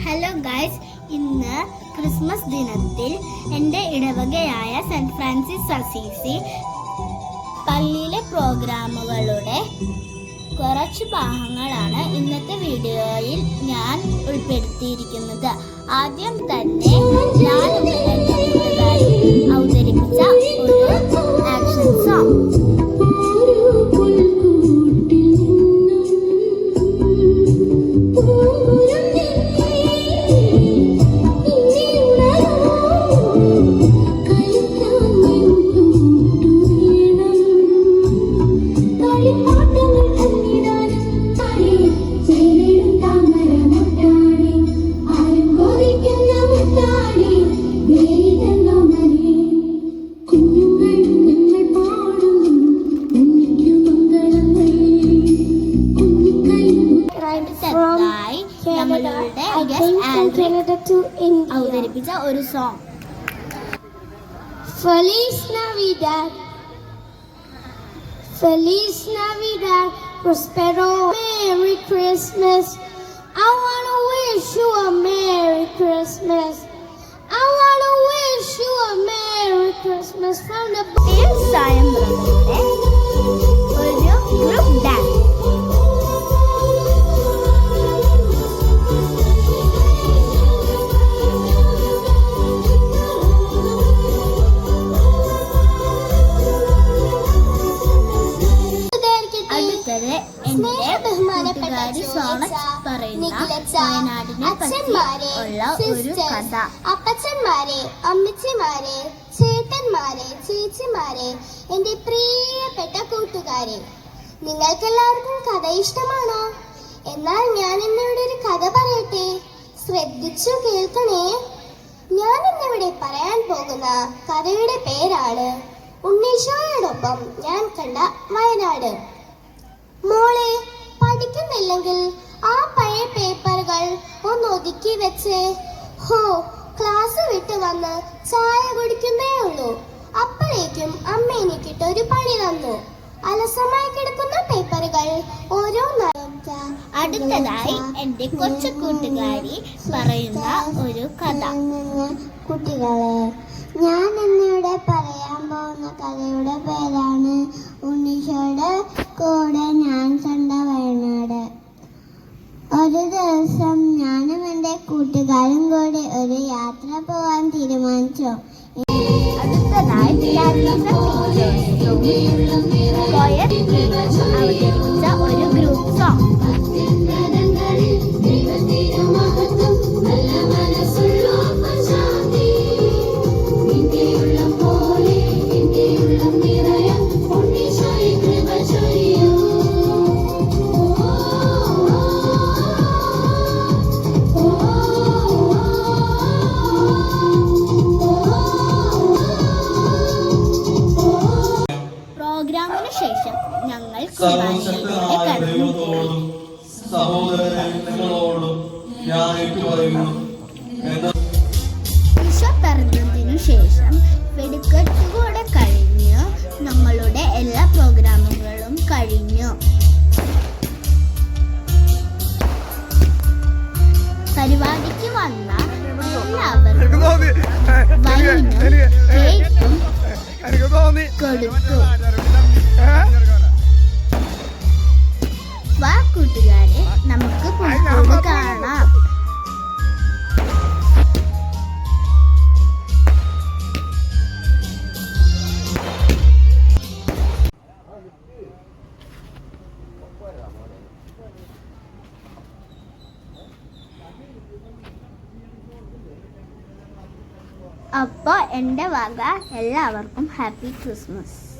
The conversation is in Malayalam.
ഹലോ ഗൈസ് ഇന്ന് ക്രിസ്മസ് ദിനത്തിൽ എന്റെ ഇടവകയായ സെന്റ് ഫ്രാൻസിസ് അസീസി പള്ളിയിലെ പ്രോഗ്രാമുകളുടെ കുറച്ച് ഭാഗങ്ങളാണ് ഇന്നത്തെ വീഡിയോയിൽ ഞാൻ ഉൾപ്പെടുത്തിയിരിക്കുന്നത്. ആദ്യം തന്നെ നമ്മളുടെ ഗസ്റ്റ് ആൽവിൻ അവതരിപ്പിച്ച ഒരു song Feliz Navidad. Feliz Navidad. Prospero. Merry Christmas. I want to wish you a Merry Christmas. I want to wish you a Merry Christmas from the team സായന്ത്രയുടെ ഒരു ഗ്രൂപ്പ് ഡാൻസ് അപ്പച്ചന്മാരെ അമ്മച്ചിമാരെ ചേട്ടന്മാരെ ചേച്ചിമാരെ എന്റെ പ്രിയപ്പെട്ട കൂട്ടുകാരെ നിങ്ങൾക്കെല്ലാവർക്കും കഥ ഇഷ്ടമാണോ? എന്നാൽ ഞാൻ ഇന്നിവിടെ ഒരു കഥ പറയട്ടെ. ശ്രദ്ധിച്ചു കേൾക്കണേ. ഞാൻ ഇന്നിവിടെ പറയാൻ പോകുന്ന കഥയുടെ പേരാണ് ഉണ്ണീശോയോടൊപ്പം ഞാൻ കണ്ട വയനാട്. വെച്ച് ഹോ ക്ലാസ് വിട്ട് വന്ന് ചായ കുടിക്കുന്നേ ഉള്ളൂ. അപ്പോഴേക്കും അമ്മ എനിക്കിട്ട് ഒരു പണി തന്നു. അലസമായി കിടക്കുന്ന പേപ്പറുകൾ ഓരോന്നായി. അടുത്തതായി എന്റെ കൊച്ചു കൂട്ടുകാരി പറയുന്ന ഒരു കഥ. കുട്ടികളെ ഞാൻ ഇന്നിവിടെ പറയാൻ പോകുന്ന കഥയുടെ പേരാണ് ഉണ്ണീഷോയുടെ കൂടെ ഞാൻ കണ്ട വയനാട് ഒരു ദിവസം ഞാനും എന്റെ കൂട്ടുകാരും കൂടി ഒരു യാത്ര പോവാൻ തീരുമാനിച്ചു. അടുത്തതായി സർവശക്തനായ ദൈവത്തോടും സഹോദരനെ നിങ്ങളോടും ഞാൻ ഏറ്റുപറയുന്നു. പറയുന്നു ഈശോ പറഞ്ഞതിനു ശേഷം വെടിക്കെട്ടുകൂടെ കഴിഞ്ഞ് നമ്മളുടെ എല്ലാ പ്രോഗ്രാമുകളും കഴിഞ്ഞു. പരിപാടിക്ക് വന്ന എല്ലാവർക്കും കൊടുത്തു അപ്പോൾ എന്റെ വക എല്ലാവർക്കും ഹാപ്പി ക്രിസ്മസ്.